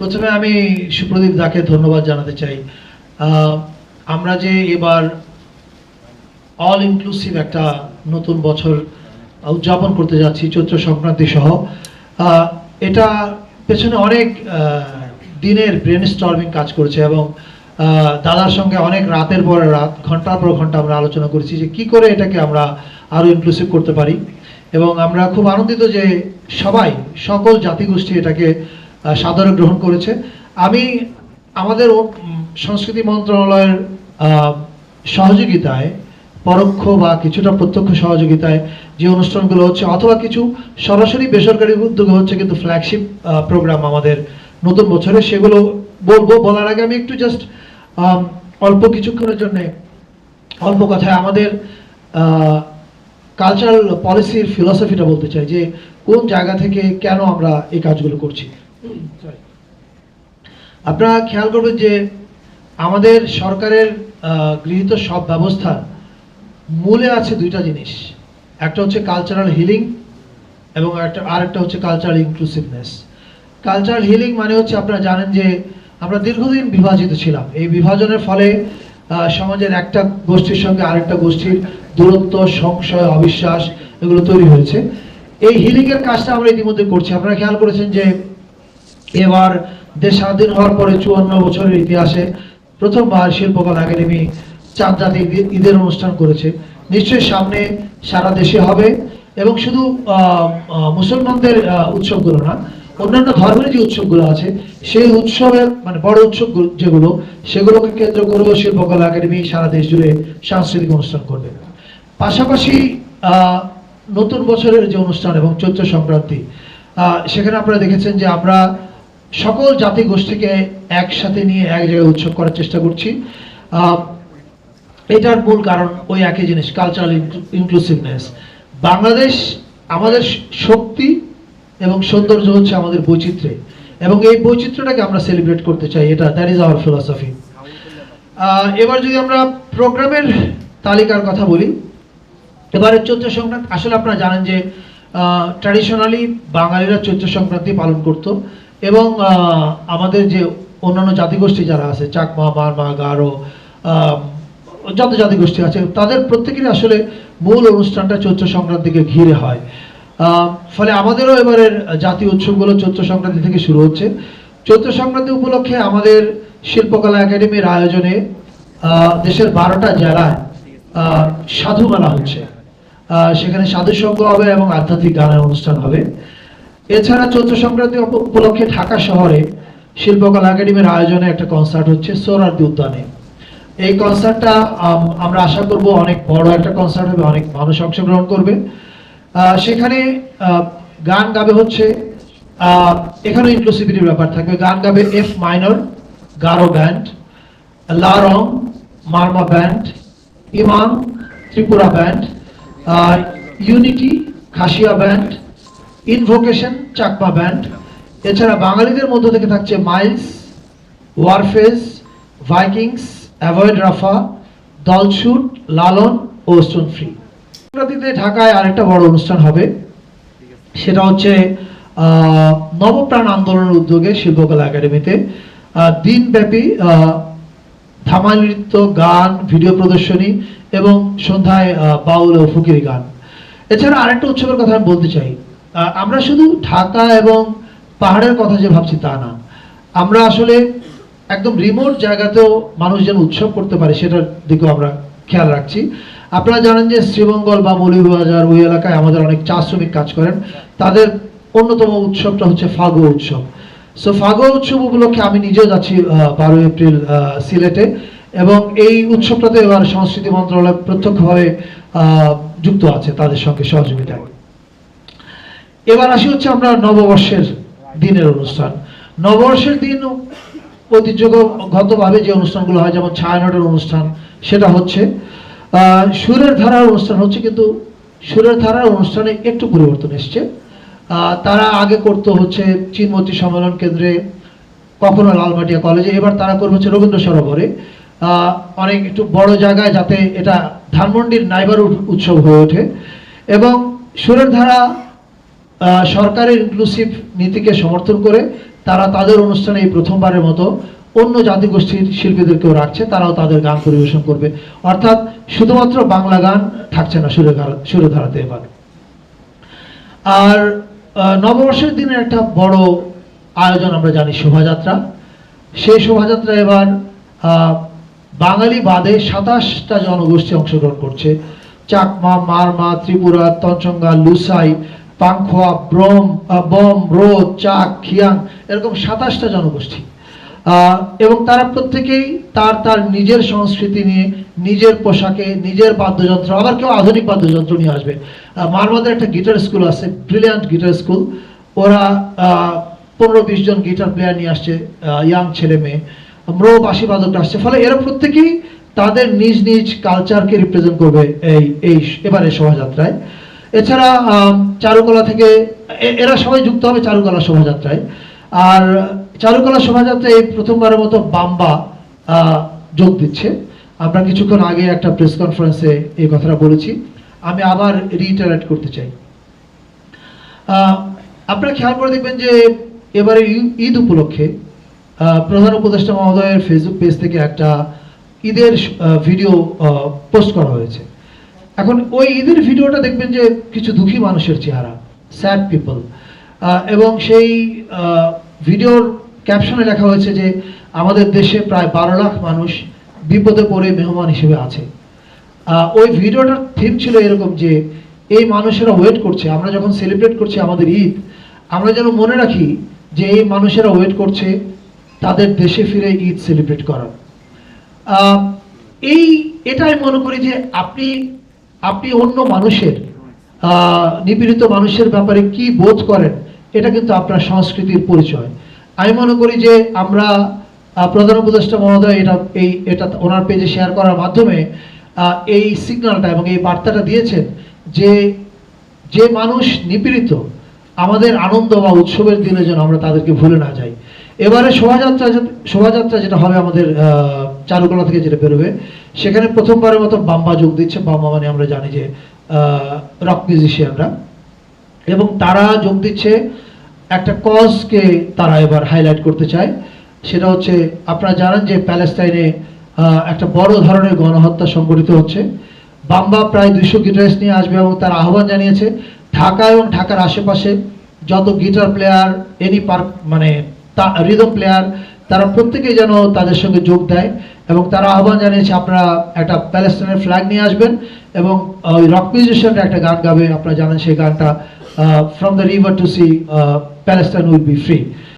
প্রথমে আমি সুপ্রদীপ দাকে ধন্যবাদ জানাতে চাই। আমরা যে এবার অল ইনক্লুসিভ একটা নতুন বছর উদযাপন করতে যাচ্ছি চৈত্র সংক্রান্তি সহ। এটা পেছনে অনেক দিনের ব্রেন স্টর্মিং কাজ করেছে এবং দাদার সঙ্গে অনেক রাতের পর রাত, ঘণ্টার পর ঘণ্টা আমরা আলোচনা করেছি যে কি করে এটাকে আমরা আরও ইনক্লুসিভ করতে পারি। এবং আমরা খুব আনন্দিত যে সবাই, সকল জাতিগোষ্ঠী এটাকে সাদরে গ্রহণ করেছে আমি আমাদের সংস্কৃতি মন্ত্রণালয়ের সহযোগিতায়, পরোক্ষ বা কিছুটা প্রত্যক্ষ সহযোগিতায় যে অনুষ্ঠানগুলো হচ্ছে, অথবা কিছু সরাসরি বেসরকারি উদ্যোগে হচ্ছে কিন্তু ফ্ল্যাগশিপ প্রোগ্রাম আমাদের নতুন বছরে, সেগুলো বলব বলার আগে আমি একটু জাস্ট অল্প কিছুক্ষণের জন্য, অল্প কথায় আমাদের কালচারাল পলিসির ফিলসফিটা বলতে চাই যে কোন জায়গা থেকে কেন আমরা এই কাজগুলো করছি. আপনারা খেয়াল করবেন যে আমাদের সরকারের গৃহীত সব ব্যবস্থার মূলে আছে দুইটা জিনিস। একটা হচ্ছে কালচারাল হিলিং এবং একটা, আরেকটা হচ্ছে কালচারাল ইনক্লুসিভনেস কালচারাল হিলিং মানে হচ্ছে আপনারা জানেন যে আমরা দীর্ঘদিন বিভাজিত ছিলাম। এই বিভাজনের ফলে সমাজের একটা গোষ্ঠীর সঙ্গে আরেকটা গোষ্ঠীর দূরত্ব, সংশয়, অবিশ্বাস এগুলো তৈরি হয়েছে। এই হিলিং এর কাজটা আমরা ইতিমধ্যে করছি। আপনারা খেয়াল করেছেন যে এবার দেশ স্বাধীন হওয়ার পরে চুয়ান্ন বছরের ইতিহাসে প্রথমবার শিল্পকলা একাডেমি চাঁদ জাতি ঈদের অনুষ্ঠান করেছে। নিশ্চয়ই সামনে সারা দেশে হবে এবং শুধু মুসলমানদের উৎসবগুলো না, অন্যান্য ধর্মের যে উৎসবগুলো আছে, সেই উৎসবের মানে বড় উৎসব যেগুলো, সেগুলোকে কেন্দ্র করেও শিল্পকলা একাডেমি সারা দেশ জুড়ে সাংস্কৃতিক অনুষ্ঠান করবে। পাশাপাশি নতুন বছরের যে অনুষ্ঠান এবং চৈত্র সংক্রান্তি সেখানে আপনারা দেখেছেন যে আমরা সকল জাতি গোষ্ঠীকে একসাথে নিয়ে এক জায়গায় উৎসব করার চেষ্টা করছি। এটার মূল কারণ ওই একই জিনিস কালচারাল ইনক্লুসিভনেস বাংলাদেশ আমাদের শক্তি এবং সৌন্দর্য হচ্ছে আমাদের বৈচিত্র্যে। এবং এই বৈচিত্র্যটাকে আমরা সেলিব্রেট করতে চাই, এটা দ্যাট ইজ আওয়ার ফিলসফি এবার যদি আমরা প্রোগ্রামের তালিকার কথা বলি, এবারে চৈত্র সংক্রান্তি আসলে আপনারা জানেন যে ট্র্যাডিশনালি বাঙালিরা চৈত্র সংক্রান্তি পালন করত। এবং আমাদের যে অন্যান্য জাতিগোষ্ঠী যারা আছে চাকমা মারমা গারো যত জাতিগোষ্ঠী আছে, তাদের প্রত্যেকেরই আসলে মূল অনুষ্ঠানটা চৈত্র সংক্রান্তিকে ঘিরে হয়। ফলে আমাদেরও এবারের জাতীয় উৎসবগুলো চৈত্র সংক্রান্তি থেকে শুরু হচ্ছে। চৈত্র সংক্রান্তি উপলক্ষে আমাদের শিল্পকলা একাডেমির আয়োজনে দেশের বারোটা জেলায় সাধু মেলা হচ্ছে। সেখানে সাধু সঙ্গ হবে এবং আধ্যাত্মিক গানের অনুষ্ঠান হবে। এছাড়া চৈত্র সংক্রান্তি উপলক্ষে ঢাকা শহরে শিল্পকলা একাডেমির আয়োজনে একটা কনসার্ট হচ্ছে সোহরার্দি উদ্যানে এই কনসার্টটা আম, আমরা আশা করব অনেক বড় একটা কনসার্ট হবে অনেক মানুষ অংশগ্রহণ করবে। সেখানে গান গাবে হচ্ছে এখানে ইনক্লুসিভিটির ব্যাপার থাকবে। গান গাবে F minor Garo band Larong Marma band Imang Tripura band unity Khasia band invocation Chakma band এছাড়া বাঙালিদের মধ্য থেকে থাকছে মাইলস ওয়ারফেজ ভাইকিংস অ্যাভয়েড রাফা দলছুট লালন ও স্টোন ফ্রি সংক্রান্তিতে ঢাকায় আরেকটা বড় অনুষ্ঠান হবে। সেটা হচ্ছে নবপ্রাণ আন্দোলনের উদ্যোগে শিল্পকলা একাডেমিতে। দিনব্যাপী ধামাল নৃত্য, গান, ভিডিও প্রদর্শনী এবং সন্ধ্যায় বাউল ও ফকিরি গান। এছাড়া আরেকটা উৎসবের কথা আমি বলতে চাই। আমরা শুধু ঢাকা এবং পাহাড়ের কথা যে ভাবছি তা না। আমরা আসলে একদম রিমোট জায়গাতেও মানুষ যেন উৎসব করতে পারে সেটার দিকেও আমরা খেয়াল রাখছি। আপনারা জানেন যে শ্রীমঙ্গল বা মৌলভীবাজার ওই এলাকায় আমাদের অনেক চা শ্রমিক কাজ করেন। তাদের অন্যতম উৎসবটা হচ্ছে ফাগু উৎসব। সো ফাগু উৎসব উপলক্ষে আমি নিজেও যাচ্ছি বারো এপ্রিল সিলেটে এবং এই উৎসবটাতে এবার সংস্কৃতি মন্ত্রণালয় প্রত্যক্ষভাবে যুক্ত আছে তাদের সঙ্গে সহযোগিতায়। এবার আসি হচ্ছে আমরা নববর্ষের দিনের অনুষ্ঠান। নববর্ষের দিন ঐতিহ্যগতভাবে যে অনুষ্ঠানগুলো হয়, যেমন ছায়ানটের অনুষ্ঠান, সেটা হচ্ছে সুরের ধারার অনুষ্ঠান হচ্ছে, কিন্তু সুরের ধারার অনুষ্ঠানে একটু পরিবর্তন এসছে। তারা আগে করতো হচ্ছে চিনমতি সম্মেলন কেন্দ্রে, কখনো লালমাটিয়া কলেজে, এবার তারা করবে হচ্ছে রবীন্দ্র সরোবরে। অনেক একটু বড় জায়গায় যাতে এটা ধানমন্ডির নাইবার উৎসব হয়ে ওঠে। এবং সুরের ধারা সরকারের ইনক্লুসিভ নীতিকে সমর্থন করে তারা তাদের অনুষ্ঠানে এই প্রথমবারের মতো অন্য জাতিগোষ্ঠীর শিল্পীদেরকেও রাখছে, তারাও তাদের গান পরিবেশন করবে। অর্থাৎ শুধুমাত্র বাংলা গান থাকছে না সুরেধারা সুরেধারাতে এবার। আর নববর্ষের দিনে একটা বড় আয়োজন আমরা জানি শোভাযাত্রা। সেই শোভাযাত্রা এবার বাঙালি বাদে সাতাশটা জনগোষ্ঠী অংশগ্রহণ করছে। চাকমা, মারমা, ত্রিপুরা তঞ্চঙ্গা লুসাই পাংখোয়া ব্রম বম, রোদ, চাক, খিয়াং, এরকম সাতাশটা জনগোষ্ঠী। এবং তারা প্রত্যেকেই তার তার নিজের সংস্কৃতি নিয়ে, নিজের পোশাকে, নিজের বাদ্যযন্ত্র, আবার কেউ আধুনিক বাদ্যযন্ত্র নিয়ে আসবে। মারমাদের একটা গিটার স্কুল আছে ব্রিলিয়ান্ট গিটার স্কুল ওরা পনেরো বিশ জন গিটার প্লেয়ার নিয়ে আসছে ইয়াং ছেলে মেয়ে। ম্রো বাসি বাদক আসছে, ফলে এরা প্রত্যেকেই তাদের নিজ নিজ কালচারকে রিপ্রেজেন্ট করবে এই এই এবারে শোভাযাত্রায়। এছাড়া চারুকলা থেকে এরা সবাই যুক্ত হবে চারুকলা শোভাযাত্রায়। আর চারুকলা শোভাযাত্রায় এই প্রথমবারের মতো বাম্বা যোগ দিচ্ছে। আমরা কিছুক্ষণ আগে একটা প্রেস কনফারেন্সে এই কথাটা বলেছি। আমি আবার রিটারেট করতে চাই। আপনারা খেয়াল করে দেখবেন যে এবারে ঈদ উপলক্ষে প্রধান উপদেষ্টা মহোদয়ের ফেসবুক পেজ থেকে একটা ঈদের ভিডিও পোস্ট করা হয়েছে। এখন ওই ঈদের ভিডিওটা দেখবেন যে কিছু দুঃখী মানুষের চেহারা স্যাড পিপল এবং সেই ভিডিওর ক্যাপশনে লেখা হয়েছে যে আমাদের দেশে প্রায় বারো লাখ মানুষ বিপদে পড়ে মেহমান হিসেবে আছে। ওই ভিডিওটার থিম ছিল এরকম যে এই মানুষেরা ওয়েট করছে, আমরা যখন সেলিব্রেট করছি আমাদের ঈদ, আমরা যেন মনে রাখি যে এই মানুষেরা ওয়েট করছে তাদের দেশে ফিরে ঈদ সেলিব্রেট করার। এই, এটাই মনে করি যে আপনি আপনি অন্য মানুষের নিপীড়িত মানুষের ব্যাপারে কি বোধ করেন? এটা কিন্তু আপনার সংস্কৃতির পরিচয়। আমি মনে করি যে আমরা প্রধান উপদেষ্টা মহোদয় এটা, এই, এটা ওনার পেজে শেয়ার করার মাধ্যমে এই সিগন্যালটা এবং এই বার্তাটা দিয়েছেন যে যে মানুষ নিপীড়িত, আমাদের আনন্দ বা উৎসবের দিনে যেন আমরা তাদেরকে ভুলে না যাই। এবারে শোভাযাত্রা শোভাযাত্রা যেটা হবে আমাদের চারুকলা থেকে যেটা বেরোবে, সেখানে প্রথমবারের মতো বাম্বা যোগ দিচ্ছে। বাম্বা মানে আমরা জানি যে রক মিউজিশিয়ানরা এবং তারা যোগ দিচ্ছে একটা কজকে তারা এবার হাইলাইট করতে চায়। সেটা হচ্ছে, আপনারা জানেন যে প্যালেস্তাইনে একটা বড় ধরনের গণহত্যা সংঘটিত হচ্ছে। বাম্বা প্রায় দুইশো গিটারিস্ট নিয়ে আসবে এবং তার আহ্বান জানিয়েছে, ঢাকা এবং ঢাকার আশেপাশে যত গিটার প্লেয়ার এনি পার্ক মানে রিদম প্লেয়ার তারা প্রত্যেকেই যেন তাদের সঙ্গে যোগ দেয় এবং তারা আহ্বান জানিয়েছে, আপনারা একটা প্যালেস্টাইনের ফ্ল্যাগ নিয়ে আসবেন এবং ওই রক মিউজিশিয়ানরা একটা গান গাবে। আপনারা জানেন সেই গানটা from the river to sea Palestine will be free